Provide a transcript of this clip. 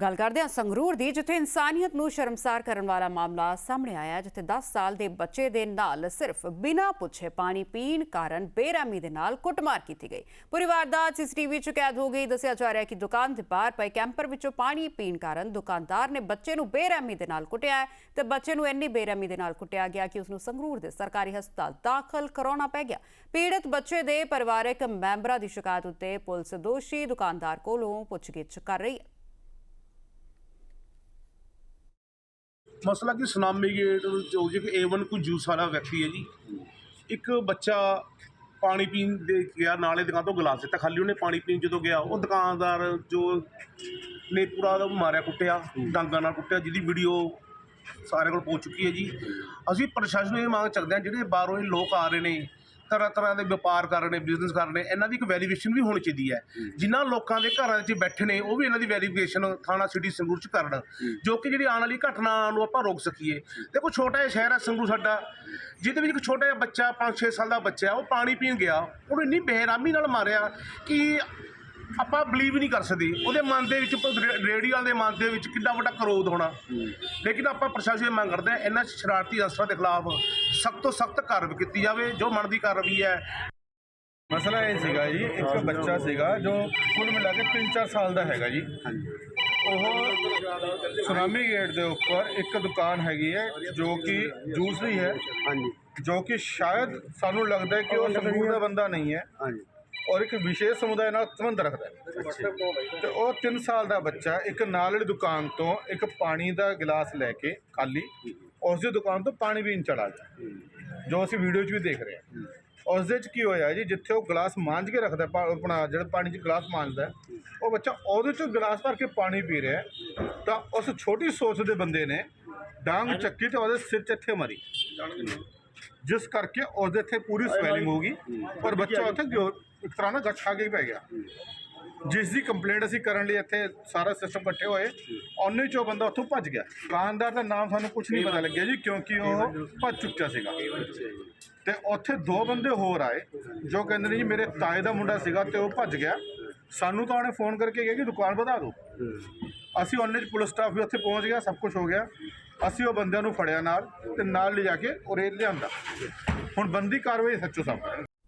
ਗੱਲ ਕਰਦੇ ਹਾਂ ਸੰਗਰੂਰ ਦੀ, ਜਿੱਥੇ ਇਨਸਾਨੀਅਤ ਨੂੰ ਸ਼ਰਮਸਾਰ ਕਰਨ ਵਾਲਾ ਮਾਮਲਾ ਸਾਹਮਣੇ ਆਇਆ, ਜਿੱਥੇ 10 ਸਾਲ ਦੇ ਬੱਚੇ ਦੇ ਨਾਲ ਸਿਰਫ ਬਿਨਾਂ ਪੁੱਛੇ ਪਾਣੀ ਪੀਣ ਕਾਰਨ ਬੇਰਹਿਮੀ ਦੇ ਨਾਲ ਕੁੱਟਮਾਰ ਕੀਤੀ ਗਈ। ਪੂਰੀ ਵਾਰਦਾਤ ਸੀਸੀਟੀਵੀ 'ਚ ਕੈਦ ਹੋ ਗਈ। ਦੱਸਿਆ ਜਾ ਰਿਹਾ ਕਿ ਦੁਕਾਨ ਦੇ ਬਾਹਰ ਪਏ ਕੈਂਪਰ ਵਿੱਚੋਂ ਪਾਣੀ ਪੀਣ ਕਾਰਨ ਦੁਕਾਨਦਾਰ ਨੇ ਬੱਚੇ ਨੂੰ ਬੇਰਹਿਮੀ ਦੇ ਨਾਲ ਕੁੱਟਿਆ ਹੈ ਤੇ ਬੱਚੇ ਨੂੰ ਇੰਨੀ ਬੇਰਹਿਮੀ ਦੇ ਨਾਲ ਕੁੱਟਿਆ ਗਿਆ ਕਿ ਉਸ ਨੂੰ ਸੰਗਰੂਰ ਦੇ ਸਰਕਾਰੀ ਹਸਪਤਾਲ ਦਾਖਲ ਕਰਾਉਣਾ ਪੈ ਗਿਆ। ਪੀੜਤ ਬੱਚੇ ਦੇ ਪਰਿਵਾਰਕ ਮੈਂਬਰਾਂ ਦੀ ਸ਼ਿਕਾਇਤ ਉੱਤੇ ਪੁਲਿਸ ਦੋਸ਼ੀ ਦੁਕਾਨਦਾਰ ਕੋਲੋਂ ਪੁੱਛਗਿੱਛ ਕਰ ਰਹੀ ਹੈ। ਮਸਲਾ ਕਿ ਸੁਨਾਮੀ ਗੇਟ ਜੋ ਜੀ ਕਿ A1 ਕੋਈ ਜੂਸ ਵਾਲਾ ਵਿਅਕਤੀ ਹੈ ਜੀ। ਇੱਕ ਬੱਚਾ ਪਾਣੀ ਪੀਣ ਦੇ ਗਿਆ, ਨਾਲੇ ਦੁਕਾਨ ਤੋਂ ਗਲਾਸ ਦਿੱਤਾ, ਖਾਲੀ ਉਹਨੇ ਪਾਣੀ ਪੀਣ ਜਦੋਂ ਗਿਆ, ਉਹ ਦੁਕਾਨਦਾਰ ਜੋ ਨੇ ਪੂਰਾ ਮਾਰਿਆ, ਕੁੱਟਿਆ, ਡਾਂਗਾਂ ਨਾਲ ਕੁੱਟਿਆ, ਜਿਹਦੀ ਵੀਡੀਓ ਸਾਰੇ ਕੋਲ ਪਹੁੰਚ ਚੁੱਕੀ ਹੈ ਜੀ। ਅਸੀਂ ਪ੍ਰਸ਼ਾਸਨ ਨੂੰ ਇਹ ਮੰਗ ਚੱਕਦੇ ਹਾਂ, ਜਿਹੜੇ ਬਾਹਰੋਂ ਇਹ ਲੋਕ ਆ ਰਹੇ ਨੇ ਤਰ੍ਹਾਂ ਤਰ੍ਹਾਂ ਦੇ ਵਪਾਰ ਕਰ ਰਹੇ ਨੇ ਬਿਜ਼ਨਸ ਕਰ ਰਹੇ ਨੇ ਇਹਨਾਂ ਦੀ ਇੱਕ ਵੈਰੀਫਿਕੇਸ਼ਨ ਵੀ ਹੋਣੀ ਚਾਹੀਦੀ ਹੈ। ਜਿਨ੍ਹਾਂ ਲੋਕਾਂ ਦੇ ਘਰਾਂ 'ਚ ਬੈਠੇ ਨੇ ਉਹ ਵੀ ਇਹਨਾਂ ਦੀ ਵੈਰੀਫਿਕੇਸ਼ਨ ਥਾਣਾ ਸਿਟੀ ਸੰਗਰੂਰ 'ਚ ਕਰਨ ਜੋ ਕਿ ਜਿਹੜੀ ਆਉਣ ਵਾਲੀ ਘਟਨਾ ਨੂੰ ਆਪਾਂ ਰੋਕ ਸਕੀਏ। ਦੇਖੋ ਛੋਟਾ ਜਿਹਾ ਸ਼ਹਿਰ ਹੈ ਸੰਗਰੂਰ ਸਾਡਾ ਜਿਹਦੇ ਵਿੱਚ ਇੱਕ ਛੋਟਾ ਜਿਹਾ ਬੱਚਾ 5-6 ਸਾਲ ਦਾ ਬੱਚਾ ਉਹ ਪਾਣੀ ਪੀਣ ਗਿਆ ਉਹਨੂੰ ਇੰਨੀ ਬੇਰਹਿਮੀ ਨਾਲ ਮਾਰਿਆ ਕਿ ਆਪਾਂ ਬਲੀਵ ਨਹੀਂ ਕਰ ਸਕਦੇ। ਉਹਦੇ ਮਨ ਦੇ ਵਿੱਚ ਰੇ- ਰੇਹੜੀ ਵਾਲੇ ਦੇ ਮਨ ਦੇ ਵਿੱਚ ਕਿੰਨਾ ਵੱਡਾ ਕਰੋਧ ਹੋਣਾ। ਲੇਕਿਨ ਆਪਾਂ ਪ੍ਰਸ਼ਾਸਨ ਮੰਗ ਕਰਦੇ ਹਾਂ ਇਹਨਾਂ ਸ਼ਰਾਰਤੀ ਅਨਸਰਾਂ ਦੇ ਖਿਲਾਫ ਸਖਤ ਤੋਂ ਸਖਤ ਕਾਰਵਾਈ ਕੀਤੀ ਜਾਵੇ ਜੋ ਮਨ ਦੀ ਕਾਰਵਾਈ ਹੈ। ਮਸਲਾ ਇਹ ਸੀਗਾ ਜੀ ਇੱਕ ਬੱਚਾ ਸੀਗਾ ਜੋ ਕੁੱਲ ਮਿਲਾ ਕੇ 3-4 ਸਾਲ ਦਾ ਹੈਗਾ ਜੀ। ਉਹ ਸੁਨਾਮੀ ਗੇਟ ਦੇ ਉੱਪਰ ਇੱਕ ਦੁਕਾਨ ਹੈਗੀ ਹੈ ਜੋ ਕਿ ਜੂਸ ਦੀ ਹੈ। ਹਾਂਜੀ। ਜੋ ਕਿ ਸ਼ਾਇਦ ਸਾਨੂੰ ਲੱਗਦਾ ਹੈ ਕਿ ਉਹ ਸੰਗਰੂਰ ਦਾ ਬੰਦਾ ਨਹੀਂ ਹੈ। ਹਾਂਜੀ। ਔਰ ਇੱਕ ਵਿਸ਼ੇਸ਼ ਸਮੁਦਾਇ ਨਾਲ ਸੰਬੰਧ ਰੱਖਦਾ ਹੈ। ਤੇ ਉਹ 3 ਸਾਲ ਦਾ ਬੱਚਾ ਇੱਕ ਨਾਲ ਵਾਲੀ ਦੁਕਾਨ ਤੋਂ ਇੱਕ ਪਾਣੀ ਦਾ ਗਲਾਸ ਲੈ ਕੇ ਖਾਲੀ ਉਸ ਦੀ ਦੁਕਾਨ ਤੋਂ ਪਾਣੀ ਪੀਣ ਚਲਾ ਗਿਆ ਜੋ ਅਸੀਂ ਵੀਡੀਓ 'ਚ ਵੀ ਦੇਖ ਰਹੇ ਹਾਂ। ਉਸ ਦੇ 'ਚ ਕੀ ਹੋਇਆ ਜੀ ਜਿੱਥੇ ਉਹ ਗਲਾਸ ਮਾਂਜ ਕੇ ਰੱਖਦਾ ਆਪਣਾ ਜਿਹੜਾ ਪਾਣੀ 'ਚ ਗਲਾਸ ਮਾਂਜਦਾ ਉਹ ਬੱਚਾ ਉਹਦੇ 'ਚ ਗਲਾਸ ਭਰ ਕੇ ਪਾਣੀ ਪੀ ਰਿਹਾ ਤਾਂ ਉਸ ਛੋਟੀ ਸੋਚ ਦੇ ਬੰਦੇ ਨੇ ਡਾਂਗ ਚੱਕੀ ਤੇ ਉਹਦੇ ਸਿਰ 'ਚ ਇੱਥੇ ਮਰੀ। ਜਿਸ ਕਰਕੇ ਉਹਦੇ ਇੱਥੇ ਪੂਰੀ ਸਵੈਲਿੰਗ ਹੋ। ਗਈ ਔਰ ਬੱਚਾ ਉੱਥੇ ਇੱਕ ਤਰ੍ਹਾਂ ਨਾਲ ਗੱਠ ਖਾ ਕੇ ਹੀ ਪੈ ਗਿਆ। ਜਿਸ ਦੀ ਕੰਪਲੇਂਟ ਅਸੀਂ ਕਰਨ ਲਈ ਇੱਥੇ ਸਾਰਾ ਸਿਸਟਮ ਇਕੱਠੇ ਹੋਏ ਉਹਨੇ ਚੋਂ ਬੰਦਾ ਉੱਥੋਂ ਭੱਜ ਗਿਆ। ਦੁਕਾਨਦਾਰ ਦਾ ਨਾਮ ਸਾਨੂੰ ਕੁਝ ਨਹੀਂ ਪਤਾ ਲੱਗਿਆ ਜੀ ਕਿਉਂਕਿ ਉਹ ਭੱਜ ਚੁੱਕਿਆ ਸੀਗਾ। ਤੇ ਉੱਥੇ ਦੋ ਬੰਦੇ ਹੋਰ ਆਏ ਜੋ ਕਹਿੰਦੇ ਨੇ ਜੀ ਮੇਰੇ ਤਾਏ ਦਾ ਮੁੰਡਾ ਸੀਗਾ ਤੇ ਉਹ ਭੱਜ ਗਿਆ। ਸਾਨੂੰ ਤਾਂ ਉਹਨੇ ਫੋਨ ਕਰਕੇ ਕਿਹਾ ਕਿ ਦੁਕਾਨ ਵਧਾ ਦਿਓ। ਅਸੀਂ ਉਹਨੇ ਚ ਪੁਲਿਸ ਸਟਾਫ ਵੀ ਉੱਥੇ ਪਹੁੰਚ ਗਿਆ ਸਭ ਕੁਝ ਹੋ ਗਿਆ। ਅਸੀਂ ਉਹ ਬੰਦਿਆਂ ਨੂੰ ਫੜਿਆ ਨਾਲ ਤੇ ਨਾਲ ਲਿਜਾ ਕੇ ਉਰੇ ਲਿਆਂਦਾ। ਹੁਣ ਬੰਦੀ ਕਾਰਵਾਈ ਸੱਚੋ ਸਾਹਿਬ